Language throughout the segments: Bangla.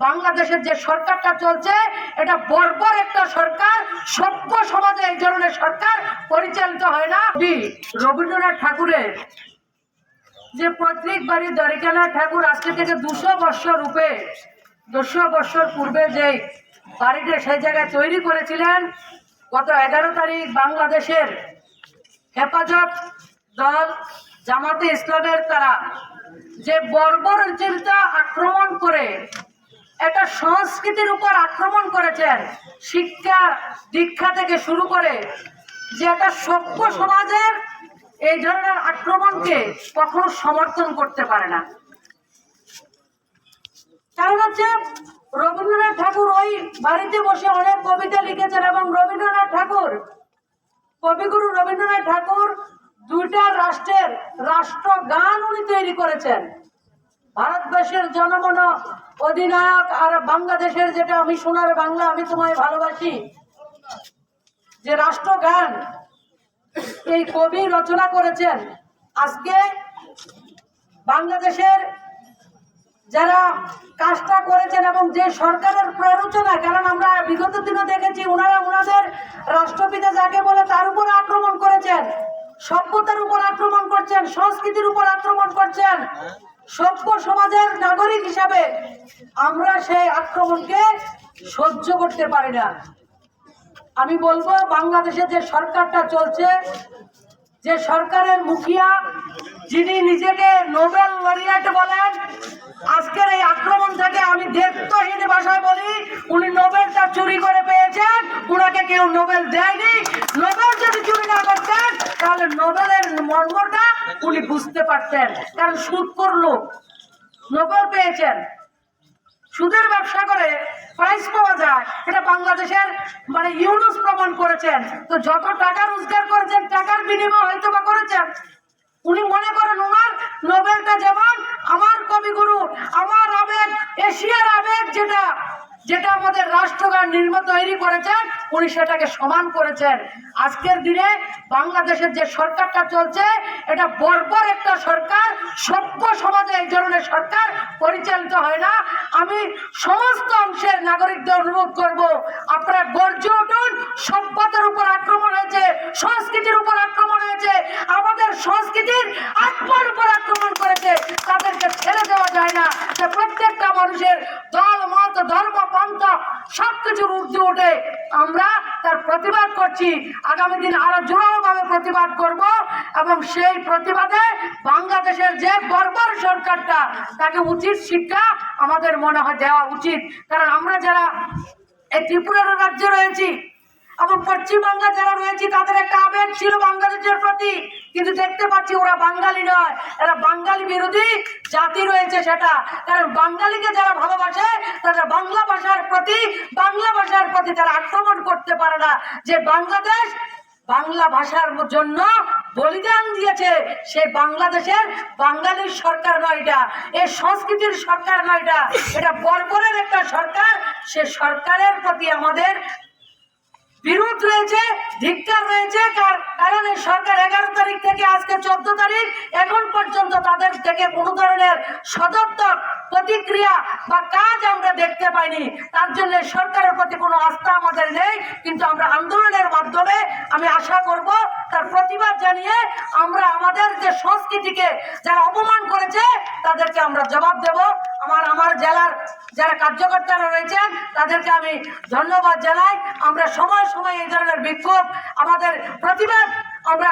বাংলাদেশের যে সরকারটা চলছে, এটা বর্বর একটা সরকার, সভ্য সমাজে এই ধরনের সরকার পরিচালিত হয় না। রবীন্দ্রনাথ ঠাকুরের যে পৈতৃক বাড়ি দ্বারিকানাথ ঠাকুর আজকে থেকে দুশো বৎসর রূপে, দুশো বৎসর পূর্বে যে বাড়িটা সেই জায়গায় তৈরি করেছিলেন, গত এগারো তারিখ বাংলাদেশের হেফাজত দল জামাতে ইসলামের তারা যে বর্বর চিন্তা আক্রমণ করে একটা সংস্কৃতির উপর আক্রমণ করেছেন শিক্ষা দীক্ষা থেকে শুরু করে যে একটা সভ্য সমাজের এই ধরনের আক্রমণকে কখনো সমর্থন করতে পারে না। কারণ হচ্ছে রবীন্দ্রনাথ ঠাকুর ওই বাড়িতে বসে অনেক কবিতা লিখেছেন এবং রবীন্দ্রনাথ ঠাকুর, কবিগুরু রবীন্দ্রনাথ ঠাকুর দুইটা রাষ্ট্রের রাষ্ট্রগান উনি তৈরি করেছেন। ভারতবর্ষের জনগণ অধিনায়ক আর বাংলাদেশের যেটা আমি সোনার বাংলা, আমি তোমায় ভালোবাসি। যে রাষ্ট্রগান এই কবি রচনা করেছেন, আজকে বাংলাদেশের যারা কাজটা করেছেন এবং যে সরকারের প্ররোচনা, কারণ আমরা বিগত দিনে দেখেছি ওনারা ওনাদের রাষ্ট্রপিতা যাকে বলে তার উপর আক্রমণ করেছেন, সভ্যতার উপর আক্রমণ করছেন, সংস্কৃতির উপর আক্রমণ করছেন। সভ্য সমাজের নাগরিক হিসাবে আমরা সেই আক্রমণকে সহ্য করতে পারি না। আমি বলব, বাংলাদেশে যে সরকারটা চলছে, যে সরকারের মুখিয়া, যিনি নিজেকে নোবেল লরিয়েট বলেন, আজকের এই আক্রমণ থেকে আমি দেখতহীন ভাষায় বলি, উনি নোবেলটা চুরি করে পেয়েছেন, উনাকে কেউ নোবেল দেয়নি। নোবেল যদি চুরি না করতেন তাহলে নোবেলের মর্মটা উনি বুঝতে পারতেন। কারণ সুদ করল নোবেল পেয়েছেন। সুদের ব্যবসা করে প্রাইস পাওয়া যায়, এটা বাংলাদেশের মানে ইউনুস প্রমাণ করেছেন। তো যত টাকা রোজগার করেছেন, টাকার বিনিময় হয়তো বা করেছেন। উনি মনে করেন ওনার নোবেলটা যেমন আমার কবিগুরু, আমার আবেগ এশিয়ার যেটা যেটা আমাদের রাষ্ট্রগান নির্ম তৈরি করেছেন, উনি সেটাকে সমান করেছেন। আজকের দিনে বাংলাদেশের যে সরকারটা চলছে, এটা বর্বর একটা সরকার, সভ্য সমাজে এই ধরনের সরকার পরিচালিত হয় না। আমি সমস্ত অংশের নাগরিকদের অনুরোধ করব, আপনারা গর্জে উঠুন সভ্যতার উপর আক্রমণ হয়েছে, সংস্কৃতির উপর আক্রমণ হয়েছে, আমাদের সংস্কৃতির আত্মার উপর আক্রমণ করেছে, তাদেরকে ছেড়ে দেওয়া যায় না। যে প্রত্যেকটা মানুষের মত ধর্ম, পন্থ সবকিছুর ঊর্ধ্বে উঠে আমরা তার প্রতিবাদ করছি। আগামী দিন আরও জোরালোভাবে প্রতিবাদ করব এবং সেই প্রতিবাদে বাংলাদেশের যে বর্বর সরকারটা, তাকে উচিত শিক্ষা আমাদের মনে হয় দেওয়া উচিত। কারণ আমরা যারা এই ত্রিপুরার রাজ্যে রয়েছি এবং পশ্চিমবাংলা যারা রয়েছে, তাদের একটা আবেগ ছিল বাংলাদেশের প্রতি। কিন্তু দেখতে পাচ্ছি ওরা বাঙালি নয়, এরা বাঙালি বিরোধী জাতি রয়েছে সেটা। কারণ বাঙালিকে যারা ভালোবাসে তারা বাংলা ভাষার প্রতি, বাংলা ভাষার প্রতি তারা আক্রমণ করতে পারে না। যে বাংলাদেশ বাংলা ভাষার জন্য বলিদান দিয়েছে, সে বাংলাদেশের বাঙালির সরকার নয় এটা। এই সংস্কৃতির সরকার নয় এটা। এটা বর্বরের একটা সরকার। সে সরকারের প্রতি আমাদের বিরোধ রয়েছে, ধিক্কার রয়েছে, কার- কারণ এই সরকার এগারো তারিখ থেকে আজকে চোদ্দ তারিখ, এখন পর্যন্ত তাদের থেকে কোনো ধরনের সদর্থক প্রতিক্রিয়া বা কাজ আমরা দেখতে পাইনি। তার জন্য সরকারের প্রতি কোনো আস্থা আমাদের নেই, কিন্তু আমরা আন্দোলনের মাধ্যমে আমি আশা করব তার প্রতিবাদ জানিয়ে আমরা আমাদের যে সংস্কৃতিকে যারা অপমান করেছে, তাদেরকে আমরা জবাব দেব। আমার আমার জেলার যারা কার্যকর্তারা রয়েছেন, তাদেরকে আমি ধন্যবাদ জানাই। আমরা সময় সময় এই ধরনের বিক্ষোভ, আমাদের প্রতিবাদ আমরা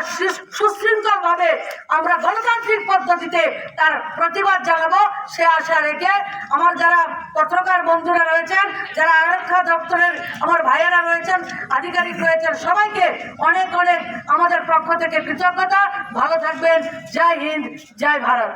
সুশৃঙ্খল ভাবে আমরা গণতান্ত্রিক পদ্ধতিতে তার প্রতিবাদ জানাব। সে আশা রেখে আমার যারা পত্রকার বন্ধুরা রয়েছেন, যারা আরক্ষা দপ্তরের আমার ভাইয়েরা রয়েছেন, আধিকারিক রয়েছেন, সবাইকে অনেক অনেক আমাদের পক্ষ থেকে কৃতজ্ঞতা। ভালো থাকবেন। জয় হিন্দ, জয় ভারত।